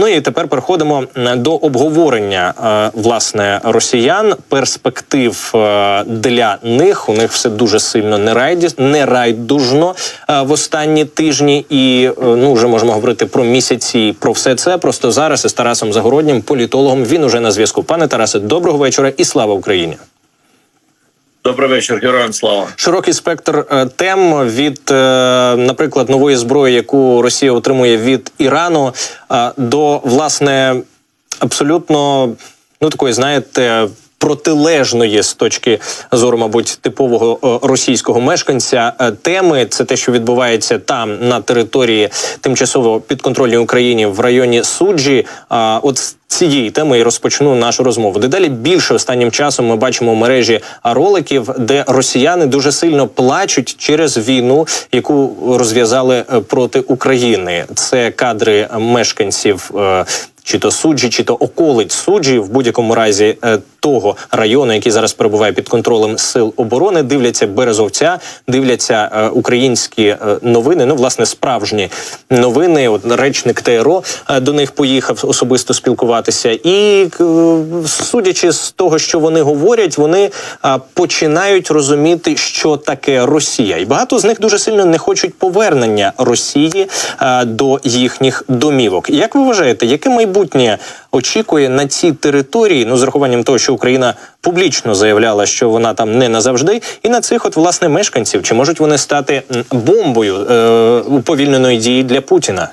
Ну і тепер переходимо е, до обговорення е, власне росіян. Перспектив е, для них у них все дуже сильно нерайді, нерайдужно е, в останні тижні, і ну вже можемо говорити про місяці про все це. Просто зараз із Тарасом Загороднім, політологом. Він уже на зв'язку. Пане Тарасе, доброго вечора і слава Україні. Добрий вечір, героям слава. Широкий спектр е, тем від, е, наприклад, нової зброї, яку Росія отримує від Ірану, е, до власне абсолютно ну такої, знаєте. Протилежної з точки зору, мабуть, типового е, російського мешканця е, теми це те, що відбувається там на території тимчасово підконтрольній Україні в районі суджі. А от з цієї теми і розпочну нашу розмову. Дедалі більше останнім часом ми бачимо мережі роликів, де росіяни дуже сильно плачуть через війну, яку розв'язали е, проти України. Це кадри мешканців. е, Чи то суджі, чи то околиць суджі, в будь-якому разі е, того району, який зараз перебуває під контролем сил оборони, дивляться березовця, дивляться е, українські е, новини. Ну, власне, справжні новини. От речник ТРО е, до них поїхав особисто спілкуватися, і е, судячи з того, що вони говорять, вони е, починають розуміти, що таке Росія, і багато з них дуже сильно не хочуть повернення Росії е, до їхніх домівок. Як ви вважаєте, яке майбутнє очікує на цій території? Ну, з урахуванням того, що Україна публічно заявляла, що вона там не назавжди, і на цих от власне мешканців, чи можуть вони стати бомбою е, уповільненої дії для Путіна?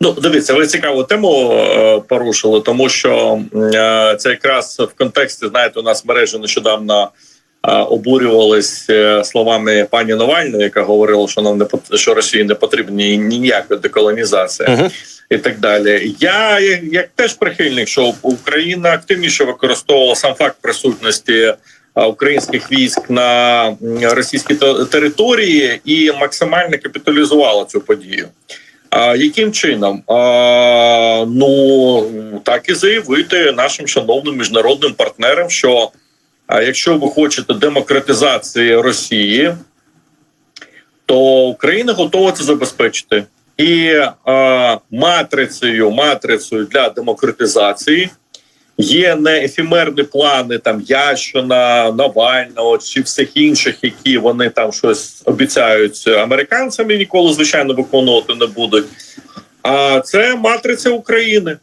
Ну, дивіться, ви цікаву тему е, порушили, тому що е, це якраз в контексті, знаєте, у нас мережі нещодавно е, обурювались е, словами пані Навальної, яка говорила, що нам не що Росії не потрібна ні- ніяка деколонізація. Мгм. І так далі. Я як, теж прихильник, що Україна активніше використовувала сам факт присутності українських військ на російській території і максимально капіталізувала цю подію. А яким чином? А, ну так і заявити нашим шановним міжнародним партнерам, що а, якщо ви хочете демократизації Росії, то Україна готова це забезпечити. І е, матрицею, матрицею для демократизації є не ефемерні плани там Ящина, Навального чи всіх інших, які вони там щось обіцяють американцям і ніколи, звичайно, виконувати не будуть. А це матриця України.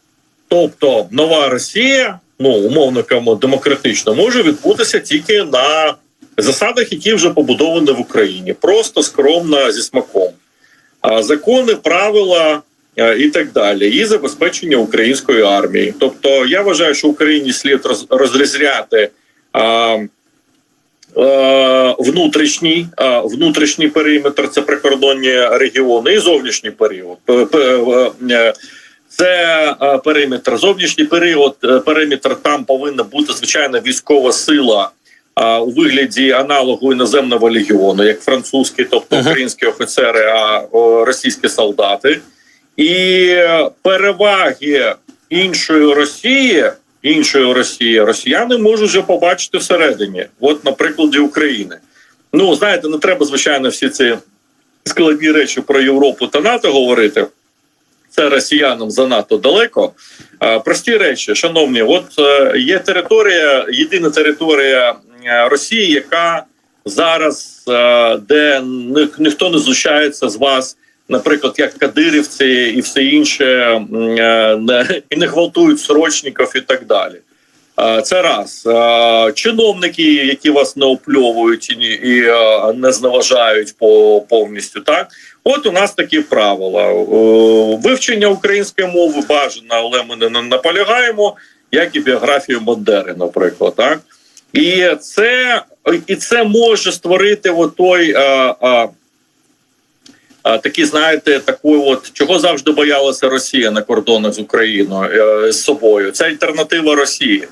Тобто нова Росія, ну умовно кажемо, демократично, може відбутися тільки на засадах, які вже побудовані в Україні, просто скромно зі смаком. Закони, правила е, і так далі, і забезпечення української армії. Тобто, я вважаю, що Україні слід роз- розрізняти. Е, Внутрішній внутрішній периметр це прикордонні регіони і зовнішній період. П- е, Це е, периметр. Зовнішній період, е, периметр там повинна бути звичайна військова сила а, у вигляді аналогу іноземного легіону, як французькі, тобто українські офіцери, а російські солдати, і переваги іншої Росії. Іншої Росії росіяни можуть вже побачити всередині, от на прикладі України. Ну знаєте, не треба звичайно всі ці складні речі про Європу та НАТО говорити. Це росіянам занадто далеко. Прості речі, шановні, от е, є територія, єдина територія Росії, яка зараз, е, де ні- ніхто не знущається з вас, наприклад, як кадирівці і все інше, е, не, і не гвалтують срочників і так далі. Е, Це раз Е, чиновники, які вас не опльовують і, і е, не зневажають по повністю. Так, от у нас такі правила Е, вивчення української мови бажано, але ми не наполягаємо, як і біографію Бандери, наприклад, так і це і це може створити той. е, е, а, такі, знаєте, такої от чого завжди боялася Росія на кордонах з Україною е, з собою. Це альтернатива Росії.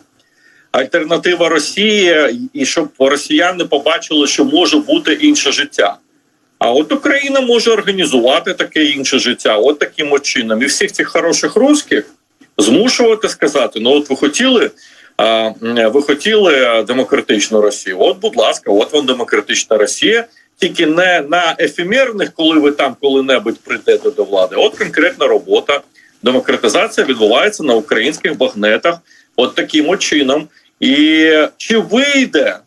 Альтернатива Росії, і щоб росіяни побачили, що може бути інше життя. А от Україна може організувати таке інше життя, от таким от чином. І всіх цих хороших русських змушувати сказати: ну, от ви хотіли. Ви хотіли демократичну Росію? От, будь ласка, от вам демократична Росія, тільки не на ефемерних, коли ви там коли-небудь прийдете до влади. От конкретна робота. Демократизація відбувається на українських багнетах, от таким чином. І чи вийде?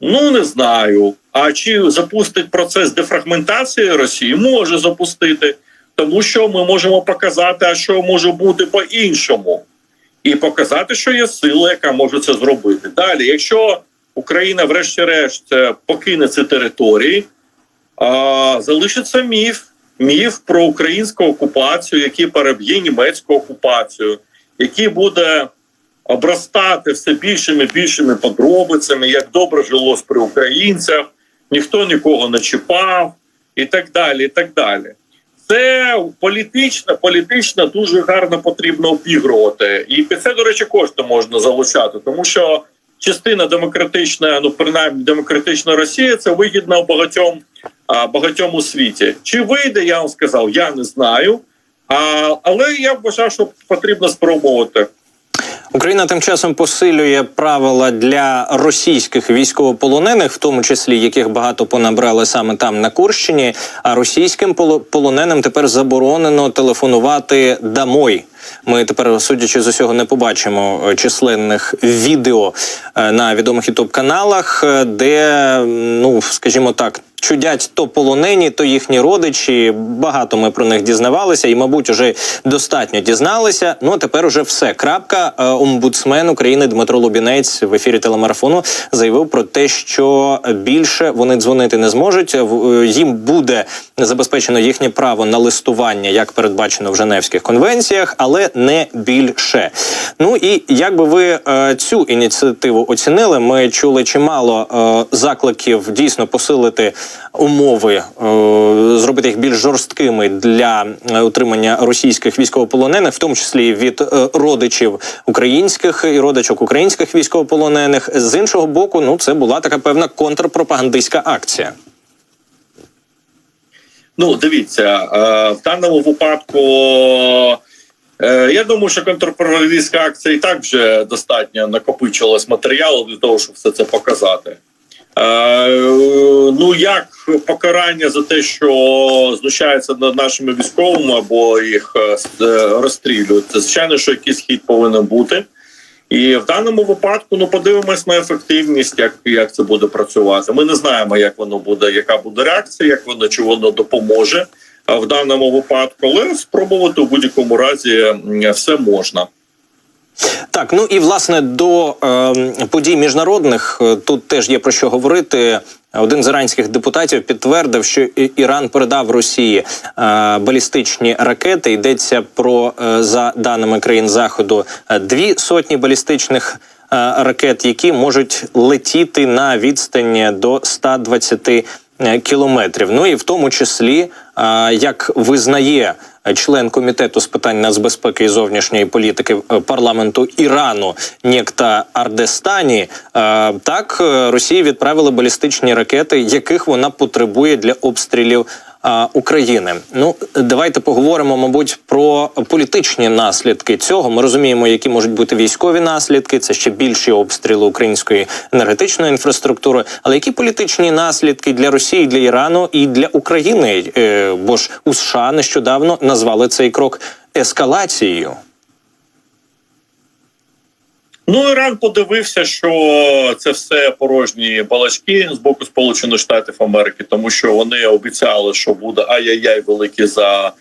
Ну не знаю. А чи запустить процес дефрагментації Росії? Може запустити, тому що ми можемо показати, а що може бути по-іншому, і показати, що є сила, яка може це зробити. Далі, якщо Україна, врешті-решт, е, покине ці території, а, залишиться міф. Міф про українську окупацію, який переб'є німецьку окупацію, який буде обростати все більшими більшими подробицями, як добре жилось при українцях, ніхто нікого не чіпав, і так далі. і так далі. Це політично, політично дуже гарно потрібно обігрувати. І під це, до речі, кошти можна залучати, тому що частина демократична, ну принаймні демократична Росія, це вигідно багатьом багатьом у світі. Чи вийде, я вам сказав, я не знаю. А, але я вважаю, що потрібно спробувати. Україна тим часом посилює правила для російських військовополонених, в тому числі яких багато понабрали саме там на Курщині. А російським поло- полоненим тепер заборонено телефонувати домой. Ми тепер, судячи з усього, не побачимо е, численних відео е, на відомих ютуб каналах, де ну скажімо так. Чудять то полонені, то їхні родичі. Багато ми про них дізнавалися, і, мабуть, уже достатньо дізналися. Ну а тепер уже все. Крапка. Е, Омбудсмен України Дмитро Лубінець в ефірі телемарафону заявив про те, що більше вони дзвонити не зможуть. Е, Їм буде забезпечено їхнє право на листування, як передбачено в Женевських конвенціях, але не більше. Ну і як би ви е, цю ініціативу оцінили? Ми чули чимало закликів дійсно посилити умови, е, зробити їх більш жорсткими для е, утримання російських військовополонених, в тому числі від е, родичів українських і родичок українських військовополонених. З іншого боку, ну це була така певна контрпропагандистська акція. Ну, дивіться, в даному випадку. Я думаю, що контрпропагандистська акція і так вже достатньо накопичилось матеріалу для того, щоб все це показати. Е, Ну як покарання за те, що знущаються над нашими військовими або їх е, е, розстрілюють, це звичайно, що якийсь хід повинен бути. І в даному випадку ну подивимось на ефективність, як, як це буде працювати. Ми не знаємо, як воно буде, яка буде реакція, як воно чи воно допоможе в даному випадку, але спробувати у будь-якому разі все можна. Так, ну і власне до е, подій міжнародних е, тут теж є про що говорити. Один з іранських депутатів підтвердив, що Іран передав Росії е, балістичні ракети. Йдеться про е, за даними країн заходу е, дві сотні балістичних. е, Ракет, які можуть летіти на відстані до 120 е, кілометрів. Ну і в тому числі, як визнає член комітету з питань нацбезпеки і зовнішньої політики е, парламенту Ірану, Нєкта Ардестані, е, так е, Росії відправили балістичні ракети, яких вона потребує для обстрілів. Е, України, ну давайте поговоримо, мабуть, про політичні наслідки цього. Ми розуміємо, які можуть бути військові наслідки. Це ще більші обстріли української енергетичної інфраструктури. Але які політичні наслідки для Росії, для Ірану і для України? Е, бо ж у США нещодавно назвали цей крок ескалацією. Ну, Іран подивився, що це все порожні балачки з боку Сполучених Штатів Америки, тому що вони обіцяли, що буде ай-яй-яй великий за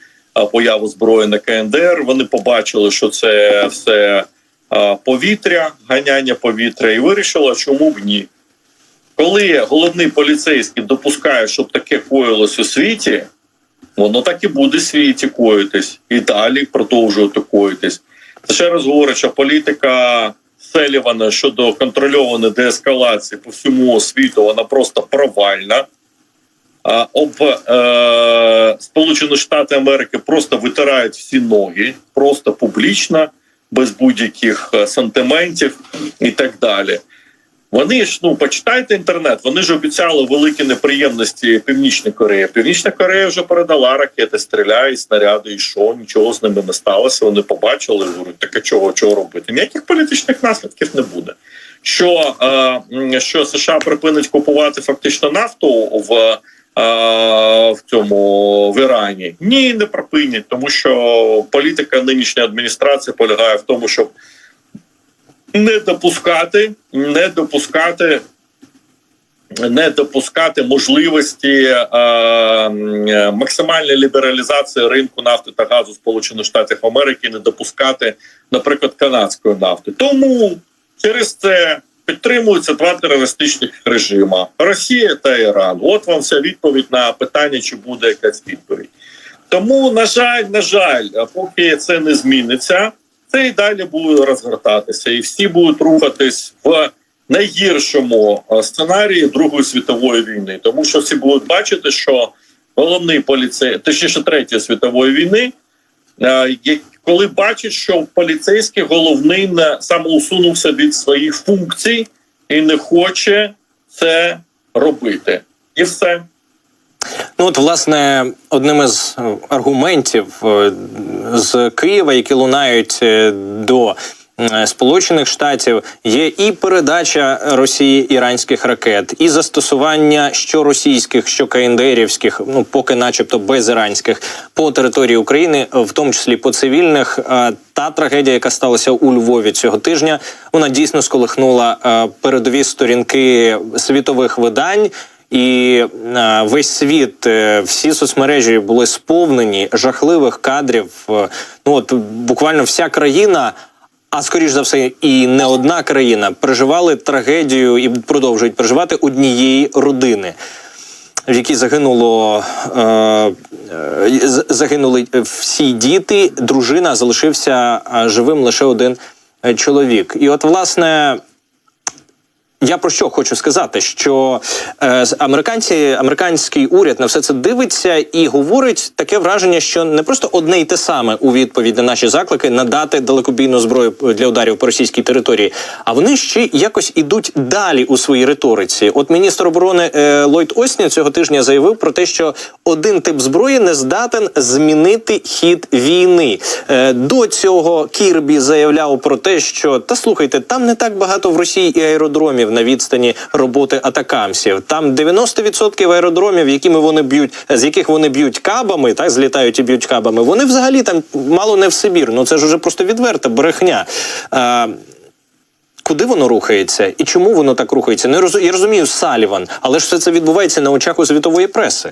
появу зброї на КНДР. Вони побачили, що це все повітря, ганяння повітря, і вирішили, чому б ні. Коли головний поліцейський допускає, щоб таке коїлось у світі, воно так і буде в світі коїтись і далі продовжувати коїтись. Це ще раз говорить, що політика Селівана щодо контрольованої деескалації по всьому світу, вона просто провальна. А об е, Сполучені Штати Америки просто витирають всі ноги, просто публічно, без будь-яких е, сантиментів і так далі. Вони ж ну почитайте інтернет. Вони ж обіцяли великі неприємності Північної Кореї. Північна Корея вже передала ракети, стріляє, снаряди, і що нічого з ними не сталося. Вони побачили, говорять, так а чого, чого робити? Ніяких політичних наслідків не буде. Що, е, що США припинить купувати фактично нафту в в цьому в Ірані. Ні, не припинять, тому що політика нинішньої адміністрації полягає в тому, щоб не допускати, не допускати. Не допускати можливості е, максимальної лібералізації ринку нафти та газу Сполучених Штатів Америки, не допускати, наприклад, канадської нафти. Тому через це підтримуються два терористичних режима: Росія та Іран. От вам вся відповідь на питання, чи буде якась відповідь. Тому, на жаль, на жаль, поки це не зміниться, це і далі буде розгортатися, і всі будуть рухатись в найгіршому е, сценарії Другої світової війни, тому що всі будуть бачити, що головний поліцей, точніше третьої світової війни, е, коли бачить, що поліцейський головний не самоусунувся від своїх функцій і не хоче це робити, і все. Ну, от, власне, одним із е, аргументів е, з Києва, які лунають е, до Сполучених Штатів, є і передача Росії іранських ракет, і застосування що російських, що КНДРівських, ну поки, начебто, без іранських, по території України, в тому числі по цивільних. Та трагедія, яка сталася у Львові цього тижня, вона дійсно сколихнула передові сторінки світових видань. І е, весь світ, е, всі соцмережі були сповнені жахливих кадрів. Е, ну от буквально вся країна, а скоріш за все, і не одна країна переживали трагедію і продовжують переживати однієї родини. В якій загинуло е, загинули всі діти, дружина залишився живим лише один чоловік. І от, власне, я про що хочу сказати, що е, американці, американський уряд на все це дивиться і говорить таке враження, що не просто одне й те саме у відповідь на наші заклики надати далекобійну зброю для ударів по російській території, а вони ще якось ідуть далі у своїй риториці. От міністр оборони е, Ллойд Остін цього тижня заявив про те, що один тип зброї не здатен змінити хід війни. Е, до цього Кірбі заявляв про те, що та слухайте, там не так багато в Росії і аеродромів на відстані роботи атакамсів. Там 90% аеродромів, якими вони б'ють, з яких вони б'ють кабами, так злітають і б'ють кабами. Вони взагалі там мало не в Сибір. Ну це ж уже просто відверта брехня. Е, Куди воно рухається і чому воно так рухається? Не розу... Я розумію Саліван, але ж все це відбувається на очах у світової преси.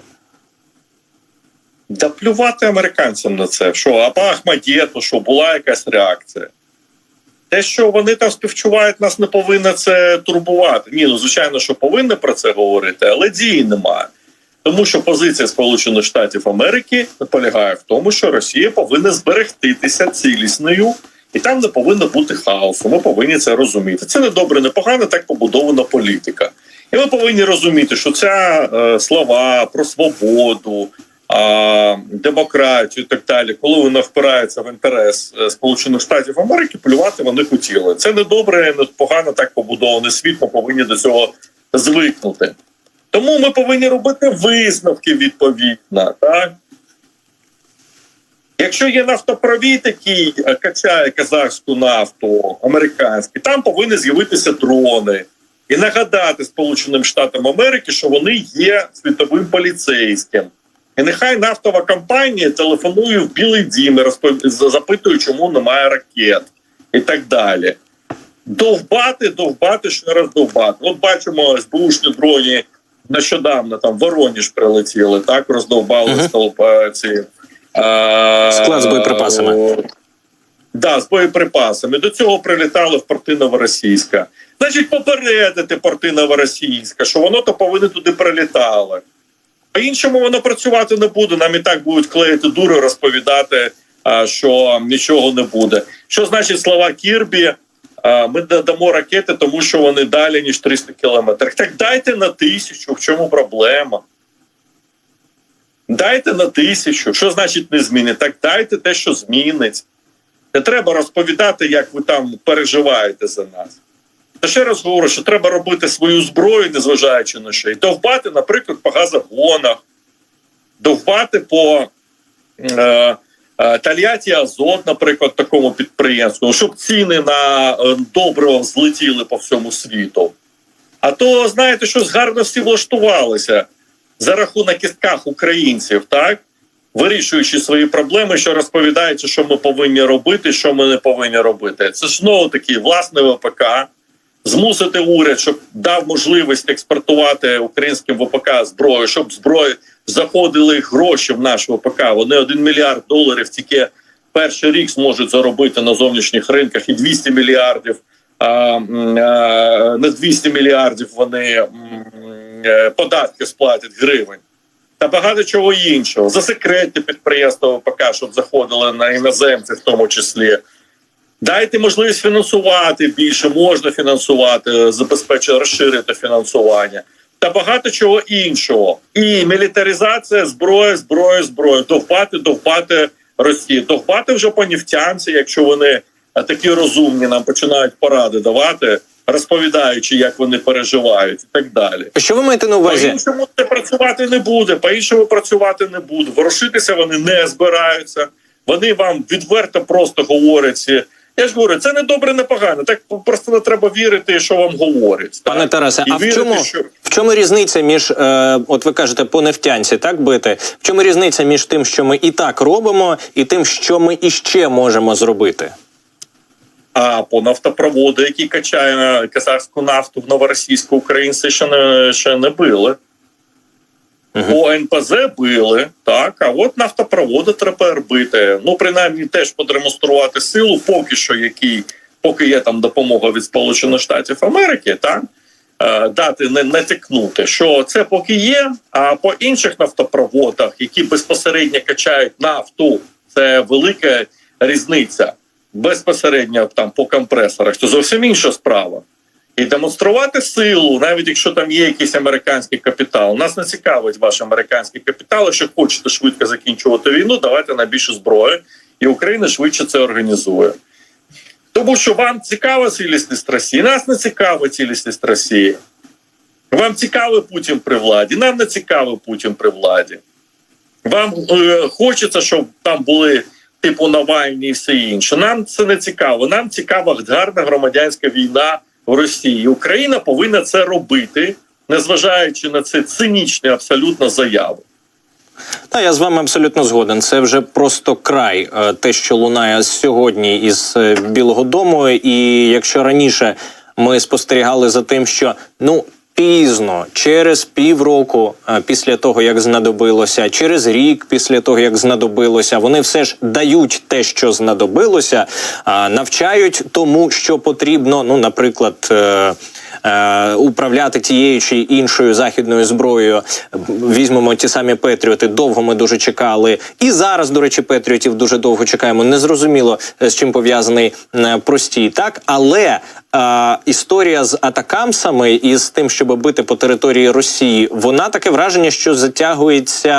Да плювати американцям на це. Що, а по що була якась реакція. Те, що вони там співчувають, нас не повинно це турбувати. Ні, ну звичайно, що повинні про це говорити, але дії немає. Тому що позиція Сполучених Штатів Америки полягає в тому, що Росія повинна зберегтися цілісною, і там не повинно бути хаосу. Ми повинні це розуміти. Це не добре, не погано, так побудована політика. І ми повинні розуміти, що ця е, слова про свободу, а, демократію і так далі, коли вона впирається в інтерес е, Сполучених Штатів Америки, плювати вони хотіли. Це не добре, не погано так побудований світ. Ми повинні до цього звикнути. Тому ми повинні робити висновки відповідно. Так? Якщо є нафтопровід, який е, качає казахську нафту, американський, там повинні з'явитися дрони і нагадати Сполученим Штатам Америки, що вони є світовим поліцейським. І нехай нафтова компанія телефонує в Білий Дім і розпов... запитує, чому немає ракет і так далі. Довбати, довбати, ще раз довбати. От бачимо СБУшні дроні нещодавно там Вороніж прилетіли, так роздовбали столб ці е, Склад з боєприпасами. Да, з боєприпасами. До цього прилітали в порти Новоросійська. Значить, попередити порти Новоросійська, що воно то повинно туди прилітало. По-іншому воно працювати не буде. Нам і так будуть клеїти дури, розповідати, що нічого не буде. Що значить слова Кірбі? Ми дамо ракети, тому що вони далі ніж 300 кілометрів. Так дайте на тисячу. В чому проблема? Дайте на тисячу. Що значить не змінить? Так дайте те, що змінить. Не треба розповідати, як ви там переживаєте за нас. Та ще раз говорю, що треба робити свою зброю, незважаючи на що, і довбати, наприклад, по газогонах, довбати по е, е, Тольятті Азот, наприклад, такому підприємству, щоб ціни на е, добриво злетіли по всьому світу. А то, знаєте, щось гарно всі влаштувалися. за рахунок кістках українців, так вирішуючи свої проблеми, що розповідаючи, що ми повинні робити, що ми не повинні робити. Це ж знову таки власне ВПК. Змусити уряд, щоб дав можливість експортувати українським ВПК зброю, щоб зброї заходили гроші в наш ВПК. Вони 1 мільярд доларів тільки перший рік зможуть заробити на зовнішніх ринках, і 200 мільярдів а, а, на 200 мільярдів вони е, податки сплатять гривень. Та багато чого іншого. Засекретні підприємства ВПК, щоб заходили на іноземців, в тому числі. Дайте можливість фінансувати більше, можна фінансувати, забезпечити розширити фінансування та багато чого іншого. І мілітаризація зброї, зброї, зброї, довбати, довбати Росію, довбати вже по нефтянці, якщо вони е, такі розумні, нам починають поради давати, розповідаючи, як вони переживають, і так далі. Що ви маєте на увазі? По-іншому це працювати не буде. По-іншому працювати не буде. Ворушитися вони не збираються. Вони вам відверто просто говорять. Я ж говорю, це не добре, не погано. Так просто не треба вірити, що вам говорять. Пане так? Тарасе, І а в чому, що- в чому різниця між, е, от ви кажете, по нефтянці, так бити? В чому різниця між тим, що ми і так робимо, і тим, що ми іще можемо зробити? А по нафтопроводу, який качає казахську нафту в новоросійську, українці ще не ще не били. По НПЗ били, так, а от нафтопроводи треба робити. Ну, принаймні, теж продемонструвати силу, поки що, який, поки є там допомога від Сполучених Штатів Америки, так, е, дати не натякнути, що це поки є. А по інших нафтопроводах, які безпосередньо качають нафту, це велика різниця. Безпосередньо там по компресорах, це зовсім інша справа. І демонструвати силу, навіть якщо там є якийсь американський капітал. Нас не цікавить ваш американський капітал. Якщо хочете швидко закінчувати війну, давайте на більше зброї, і Україна швидше це організує. Тому що вам цікава цілісність Росії, нас не цікава цілісність Росії. Вам цікавий Путін при владі, нам не цікавий Путін при владі. Вам е, хочеться, щоб там були типу Навальні і все інше. Нам це не цікаво. Нам цікава гарна громадянська війна в Росії. Україна повинна це робити, незважаючи на це цинічні абсолютно заяви. Та я з вами абсолютно згоден. Це вже просто край, е, те, що лунає сьогодні із е, Білого Дому. І якщо раніше ми спостерігали за тим, що ну. Пізно, через півроку е, після того, як знадобилося, через рік після того, як знадобилося, вони все ж дають те, що знадобилося, навчають тому, що потрібно. Ну, наприклад, е, управляти тією чи іншою західною зброєю. Візьмемо ті самі Петріоти. Довго ми дуже чекали. І зараз, до речі, Петріотів дуже довго чекаємо. Незрозуміло з чим пов'язаний е, простій, так але. Е, історія з атакамсами і з тим, щоб бити по території Росії, вона таке враження, що затягується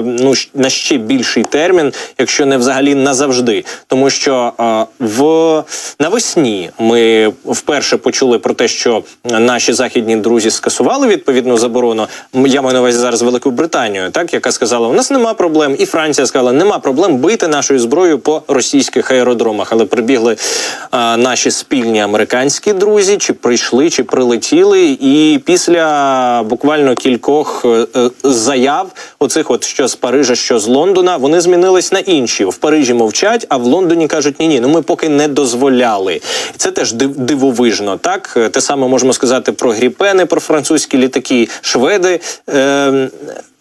ну на ще більший термін, якщо не взагалі назавжди. Тому що е, в навесні ми вперше почули про те, що наші західні друзі скасували відповідну заборону. Я маю на увазі зараз Велику Британію, так яка сказала, у нас нема проблем, і Франція сказала, нема проблем бити нашою зброєю по російських аеродромах. Але прибігли е, наші спільні американські друзі, чи прийшли, чи прилетіли, і після буквально кількох е, е, заяв, оцих от що з Парижа, що з Лондона, вони змінились на інші. В Парижі мовчать, а в Лондоні кажуть: ні, ні, ну ми поки не дозволяли. Це теж див- дивовижно. Так Е, те саме можемо сказати про гріпени, про французькі літаки, шведи. Е,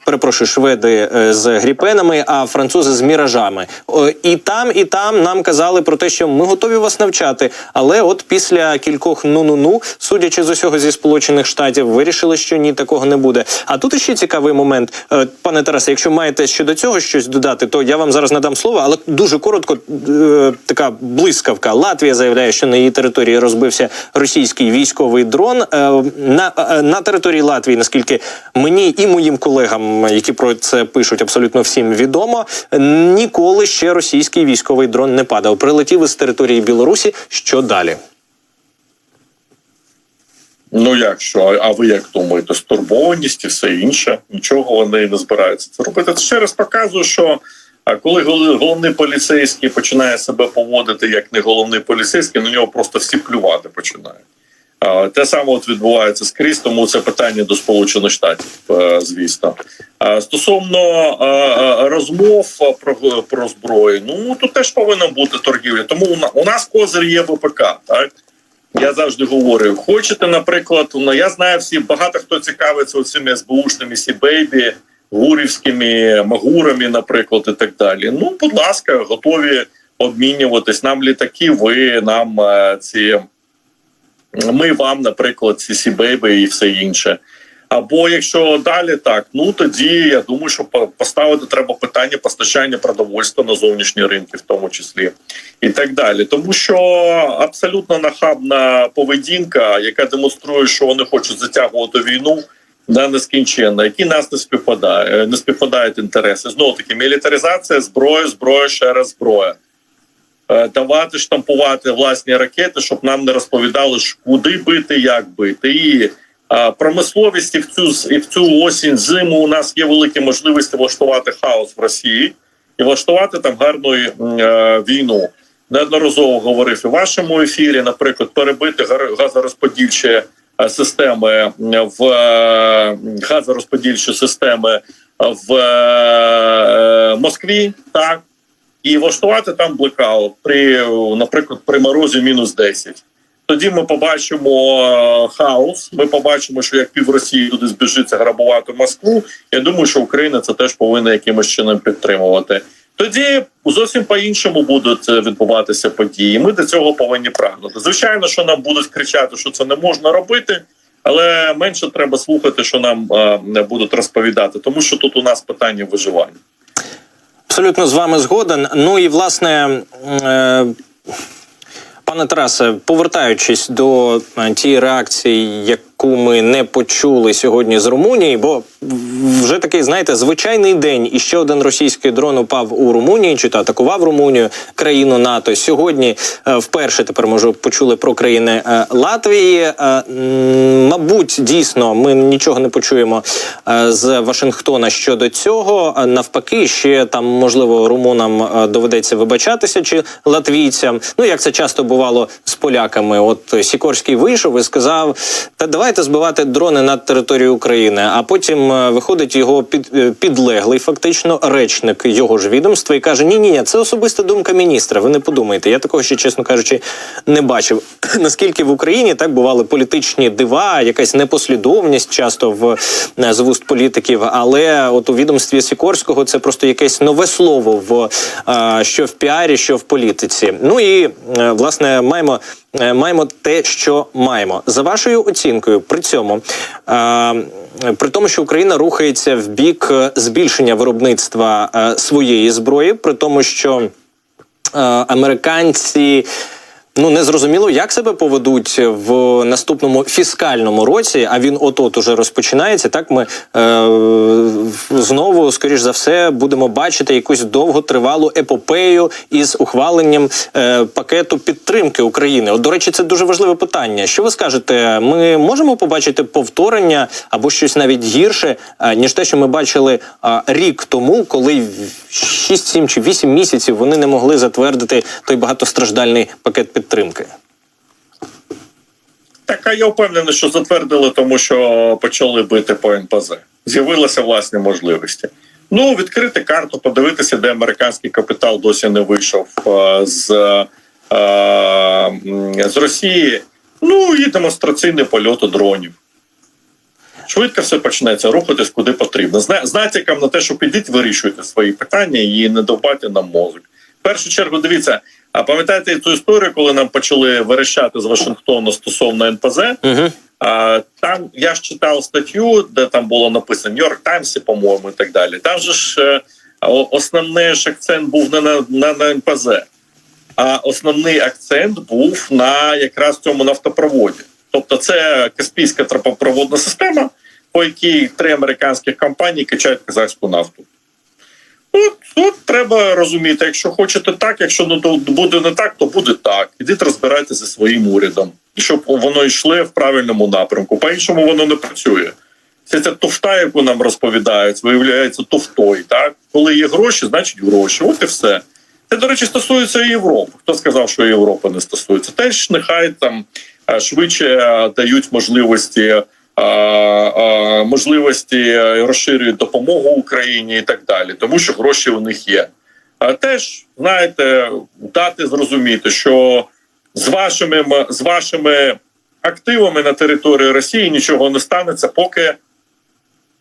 Перепрошую, шведи е, з гріпенами, а французи з міражами. І там, і там нам казали про те, що ми готові вас навчати. Але от після кількох ну-ну-ну, судячи з усього зі сполучених штатів, вирішили, що ні, такого не буде. А тут ще цікавий момент, Е, пане Тарасе. Якщо маєте щодо цього щось додати, то я вам зараз надам слово, але дуже коротко е, така блискавка. Латвія заявляє, що на її території розбився російський військовий дрон. На, на території Латвії, наскільки мені і моїм колегам, які про це пишуть, абсолютно всім відомо, ніколи ще російський військовий дрон не падав. Прилетів із території Білорусі. Що далі? Ну як що? А ви як думаєте? Стурбованість і все інше? Нічого вони не збираються це робити. Це ще раз показує, що коли головний поліцейський починає себе поводити як не головний поліцейський, на нього просто всі плювати починають. Те саме от відбувається скрізь, тому це питання до Сполучених Штатів, е, звісно. Стосовно е, е, розмов про, про зброю, ну тут теж повинна бути торгівля. Тому у на- у нас козир є ВПК. Так я завжди говорю: хочете, наприклад, ну я знаю всі багато хто цікавиться цими СБУшними сі-бейбі, гурівськими магурами, наприклад, і так далі. Ну, будь ласка, готові обмінюватись. Нам літаки, ви нам ці. Ми вам, наприклад, ці сі-бейби і все інше. Або якщо далі так, ну тоді я думаю, що по- поставити треба питання постачання продовольства на зовнішні ринки, в тому числі, і так далі. Тому що абсолютно нахабна поведінка, яка демонструє, що вони хочуть затягувати війну, да, нескінченна, які нас не співпадає, не співпадають інтереси. Знову таки, мілітаризація, зброя, зброя, ще раз зброя. Е, Давати штампувати власні ракети, щоб нам не розповідали, куди бити, як бити. І промисловість і в цю і в цю осінь зиму у нас є великі можливості влаштувати хаос в Росії і влаштувати там гарну е, війну. Неодноразово говорив в вашому ефірі, наприклад, перебити газорозподільчі е, системи в е, газорозподільчі системи в е, Москві, так і влаштувати там блекаут при, наприклад, при морозі мінус 10. Тоді ми побачимо е, хаос. Ми побачимо, що як пів Росії туди збіжиться грабувати Москву. Я думаю, що Україна це теж повинна якимось чином підтримувати. Тоді зовсім по-іншому будуть е, відбуватися події. Ми до цього повинні прагнути. Звичайно, що нам будуть кричати, що це не можна робити, але менше треба слухати, що нам е, будуть розповідати, тому що тут у нас питання виживання. Абсолютно з вами згоден. Ну і власне. Е- Пане Тарасе, повертаючись до е, тієї реакції, яку ми не почули сьогодні з Румунії, бо вже такий, знаєте, звичайний день, і ще один російський дрон упав у Румунії, чи то атакував Румунію, країну НАТО. Сьогодні е, вперше тепер може почули про країни е, Латвії. Е, Мабуть, дійсно, ми нічого не почуємо з Вашингтона щодо цього. Навпаки, ще там можливо румунам доведеться вибачатися чи латвійцям. Ну як це часто бувало з поляками. От Сікорський вийшов і сказав: Та давайте збивати дрони над територією України. А потім е, виходить його під, е, підлеглий, фактично речник його ж відомства, і каже: Ні, ні, це особиста думка міністра. Ви не подумайте. Я такого ще, чесно кажучи, не бачив. Наскільки в Україні так бували політичні дива, якась непослідовність часто в е, з вуст політиків. Але от у відомстві Сікорського це просто якесь нове слово в що в піарі, що в політиці. Ну і власне маємо. Е, Маємо те, що маємо за вашою оцінкою. При цьому е, при тому, що Україна рухається в бік е, збільшення виробництва своєї зброї, при тому, що американці. Ну не зрозуміло, як себе поведуть в наступному фіскальному році. А він от-от уже розпочинається. Так ми е, знову, скоріш за все, будемо бачити якусь довготривалу епопею із ухваленням е, пакету підтримки України. От, до речі, це дуже важливе питання. Що ви скажете? Ми можемо побачити повторення або щось навіть гірше, е, ніж те, що ми бачили е, рік тому, коли 6, 7 чи 8 місяців вони не могли затвердити той багатостраждальний пакет підтримки. Так, а я впевнений, що затвердили, тому що почали бити по НПЗ. З'явилися власні можливості. Ну, відкрити карту, подивитися, де американський капітал досі не вийшов е, з, е, з Росії. Ну і демонстраційний польот дронів. Швидко все почнеться, рухатись куди потрібно. З натяком на те, що підіть, вирішуйте свої питання і не довбайте нам мозок. В першу чергу, дивіться, а пам'ятаєте цю історію, коли нам почали верещати з Вашингтона стосовно НПЗ? Угу. А, там я ж читав статтю, де там було написано Нью-Йорк Таймсі, по-моєму, і так далі. Там же ж е, основний ж акцент був не на, на, на НПЗ, а основний акцент був на якраз цьому нафтопроводі. Тобто, це Каспійська трапопроводна система, по якій три американських компанії качають казахську нафту. От, от треба розуміти, якщо хочете так, якщо ну, то буде не так, то буде так. Ідіть розбирайтеся зі своїм урядом, щоб воно йшло в правильному напрямку. По-іншому воно не працює. Це ця туфта, яку нам розповідають, виявляється туфтою. Так? Коли є гроші, значить гроші. От і все. Це, до речі, стосується і Європи. Хто сказав, що Європа не стосується? Теж нехай там швидше дають можливості. Е, е, Можливості розширюють допомогу Україні і так далі, тому що гроші у них є. А теж знаєте, дати зрозуміти, що з вашими з вашими активами на території Росії нічого не станеться, поки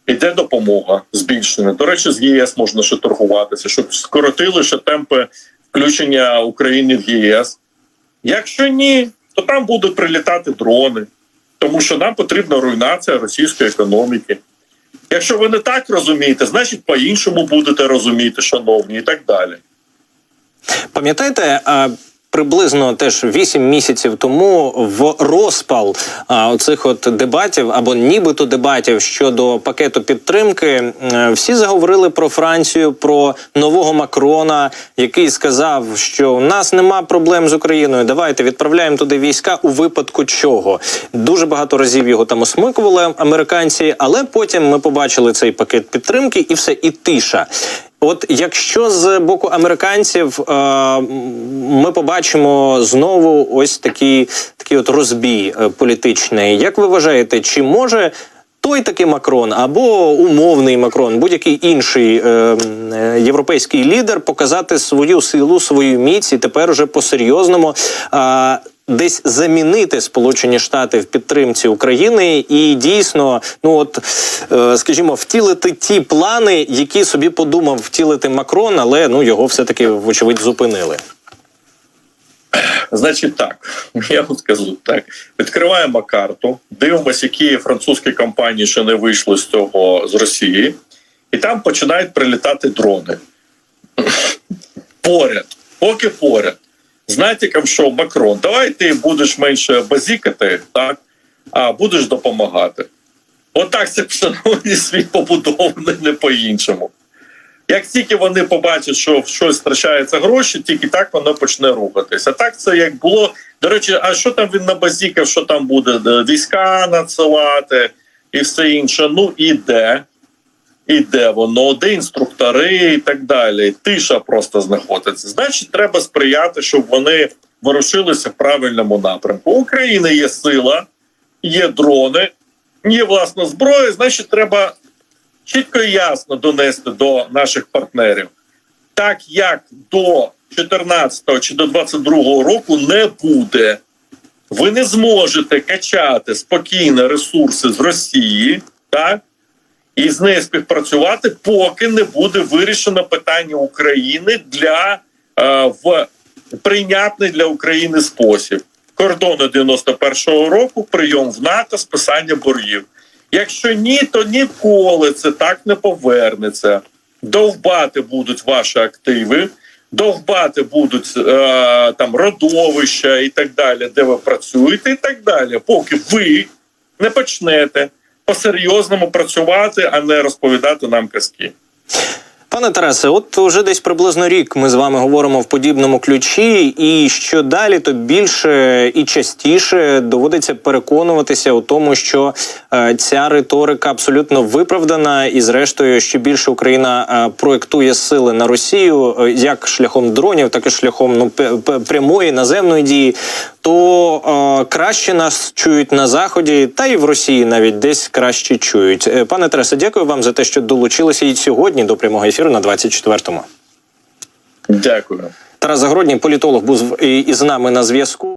йде допомога збільшена. До речі, з ЄС можна ще торгуватися, щоб скоротили ще темпи включення України в ЄС. Якщо ні, то там будуть прилітати дрони, тому що нам потрібна руйнація російської економіки. Якщо ви не так розумієте, значить по-іншому будете розуміти, шановні, і так далі. Пам'ятаєте, а, приблизно теж 8 місяців тому в розпал а, оцих от дебатів або нібито дебатів щодо пакету підтримки, всі заговорили про Францію, про нового Макрона, який сказав, що у нас нема проблем з Україною. Давайте відправляємо туди війська у випадку чого. Дуже багато разів його там осмикували американці, але потім ми побачили цей пакет підтримки, і все, і тиша. От якщо з боку американців е, ми побачимо знову ось такий, такий от розбій е, політичний, як ви вважаєте, чи може той такий Макрон або умовний Макрон, будь-який інший е, е, європейський лідер показати свою силу, свою міць і тепер уже по-серйозному е, десь замінити Сполучені Штати в підтримці України і дійсно, ну от е, скажімо, втілити ті плани, які собі подумав втілити Макрон, але ну його все таки вочевидь зупинили. Значить, так я вам скажу так: відкриваємо карту, дивимося, які французькі компанії ще не вийшли з цього з Росії, і там починають прилітати дрони. Поряд, поки поряд. Знаєте, кам що Макрон, давай ти будеш менше базікати, так, а будеш допомагати. Отак це шановний світ побудований не по-іншому. Як тільки вони побачать, що щось втрачаються гроші, тільки так воно почне рухатися. Так це як було. До речі, а що там він набазікав, що там буде Е, війська надсилати і все інше. Ну іде, іде воно, де інструктори і так далі. Тиша просто знаходиться. Значить, треба сприяти, щоб вони ворушилися в правильному напрямку. У України є сила, є дрони, є власна зброя. Значить, треба чітко і ясно донести до наших партнерів, так як до 14 чи до 22 року не буде. Ви не зможете качати спокійно ресурси з Росії, так і з нею співпрацювати, поки не буде вирішено питання України для е, в прийнятний для України спосіб. Кордони 91-го року, прийом в НАТО, списання боргів. Якщо ні, то ніколи це так не повернеться. Довбати будуть ваші активи, довбати будуть е, там родовища і так далі, де ви працюєте, і так далі, поки ви не почнете по-серйозному працювати, а не розповідати нам казки. Пане Тарасе, от уже десь приблизно рік ми з вами говоримо в подібному ключі, і що далі, то більше і частіше доводиться переконуватися у тому, що е, ця риторика абсолютно виправдана, і зрештою, що більше Україна е, проектує сили на Росію е, як шляхом дронів, так і шляхом ну прямої наземної дії, то е, краще нас чують на заході, та й в Росії навіть десь краще чують. Е, Пане Тарасе, дякую вам за те, що долучилися і сьогодні до прямого ефіру на 24-му. Дякую. Тарас Загородній, політолог, був із нами на зв'язку.